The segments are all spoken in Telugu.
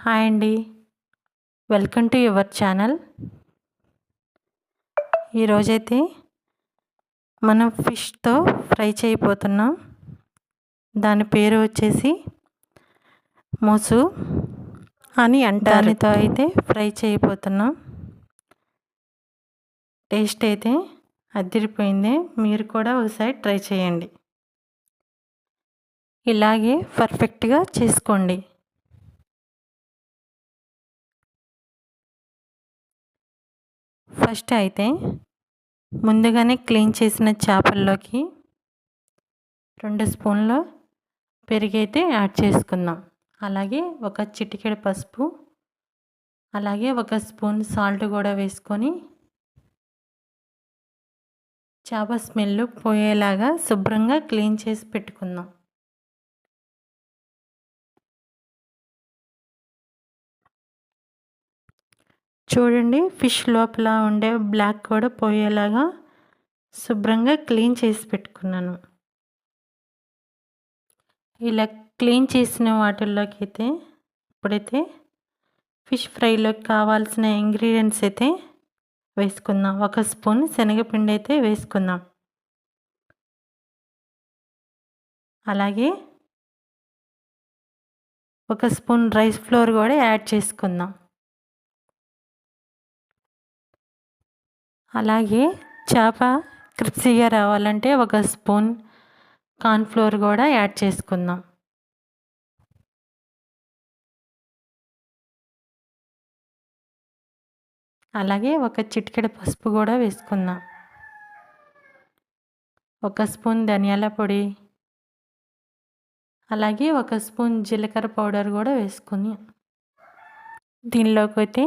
హాయ్ అండి. వెల్కమ్ టు యువర్ ఛానల్ ఈరోజైతే మనం ఫిష్తో ఫ్రై చేయబోతున్నాం. దాని పేరు వచ్చేసి మోసు. అని అంటారుతో అయితే ఫ్రై చేయబోతున్నాం. టేస్ట్ అయితే అదిరిపోయింది. మీరు కూడా ఒకసారి ట్రై చేయండి. ఇలాగే పర్ఫెక్ట్గా చేసుకోండి. ఫస్ట్ అయితే ముందుగానే క్లీన్ చేసిన చేపల్లోకి రెండు స్పూన్ల పెరుగు అయితే యాడ్ చేసుకుందాం. అలాగే ఒక చిటికెడు పసుపు అలాగే ఒక స్పూన్ సాల్ట్ కూడా వేసుకొని చేప స్మెల్ పోయేలాగా శుభ్రంగా క్లీన్ చేసి పెట్టుకుందాం. చూడండి ఫిష్ లోపల ఉండే బ్లాక్ కూడా పోయేలాగా శుభ్రంగా క్లీన్ చేసి పెట్టుకున్నాను. ఇలా క్లీన్ చేసిన వాటిల్లోకి అయితే ఇప్పుడైతే ఫిష్ ఫ్రైలోకి కావాల్సిన ఇంగ్రీడియంట్స్ అయితే వేసుకుందాం. ఒక స్పూన్ శనగపిండి అయితే వేసుకుందాం. అలాగే ఒక స్పూన్ రైస్ ఫ్లోర్ కూడా యాడ్ చేసుకుందాం. అలాగే చేప క్రిప్సీగా రావాలంటే ఒక స్పూన్ కార్న్ఫ్లోర్ కూడా యాడ్ చేసుకుందాం. అలాగే ఒక చిటికెడ పసుపు కూడా వేసుకుందాం. ఒక స్పూన్ ధనియాల పొడి. అలాగే ఒక స్పూన్ జీలకర్ర పౌడర్ కూడా వేసుకుని దీనిలోకి అయితే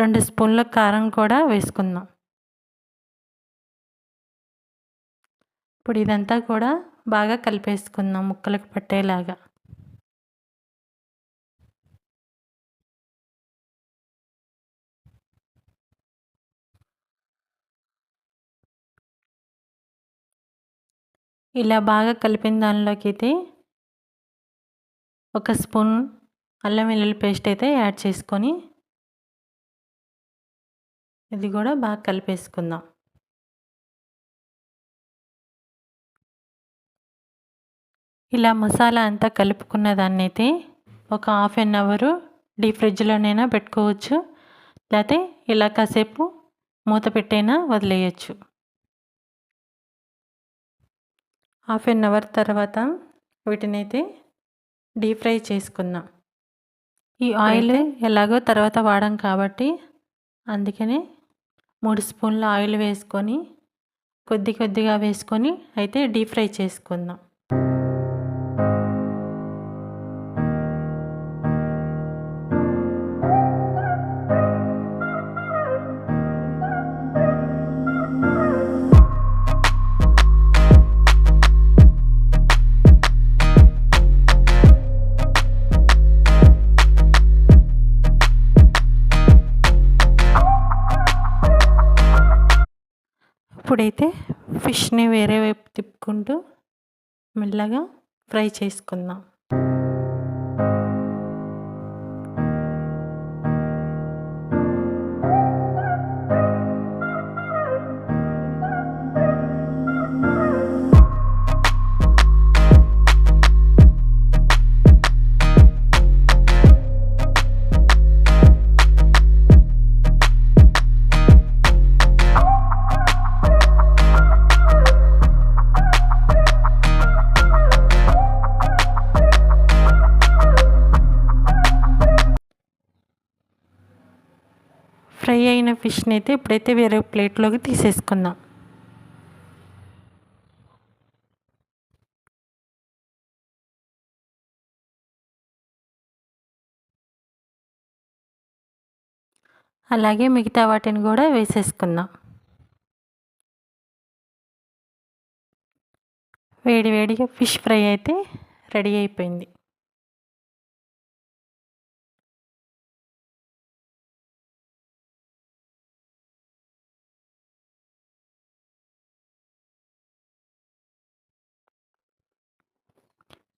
రెండు స్పూన్ల కారం కూడా వేసుకుందాం. ఇప్పుడు ఇదంతా కూడా బాగా కలిపేసుకుందాం ముక్కలకు పట్టేలాగా. ఇలా బాగా కలిపిన దానిలోకి అయితే ఒక స్పూన్ అల్లం వెల్లుల్లి పేస్ట్ అయితే యాడ్ చేసుకొని ఇది కూడా బాగా కలిపేసుకుందాం. ఇలా మసాలా అంతా కలుపుకున్న దాన్ని అయితే ఒక హాఫ్ అన్ అవరు డీప్ ఫ్రిడ్జ్లోనైనా పెట్టుకోవచ్చు. లేకపోతే ఇలా కాసేపు మూత పెట్టైనా వదిలేయచ్చు. హాఫ్ అన్ అవర్ తర్వాత వీటిని అయితే డీప్ ఫ్రై చేసుకుందాం. ఈ ఆయిల్ ఎలాగో తర్వాత వాడాం కాబట్టి అందుకనే మూడు స్పూన్ల ఆయిల్ వేసుకొని కొద్ది కొద్దిగా వేసుకొని అయితే డీప్ ఫ్రై చేసుకుందాం. ఇప్పుడైతే ఫిష్ని వేరే వైపు తిప్పుకుంటూ మెల్లగా ఫ్రై చేసుకుందాం. ఫ్రై అయిన ఫిష్ని అయితే ఇప్పుడైతే వేరే ప్లేట్లోకి తీసేసుకుందాం. అలాగే మిగతా వాటిని కూడా వేసేసుకుందాం. వేడి వేడిగా ఫిష్ ఫ్రై అయితే రెడీ అయిపోయింది.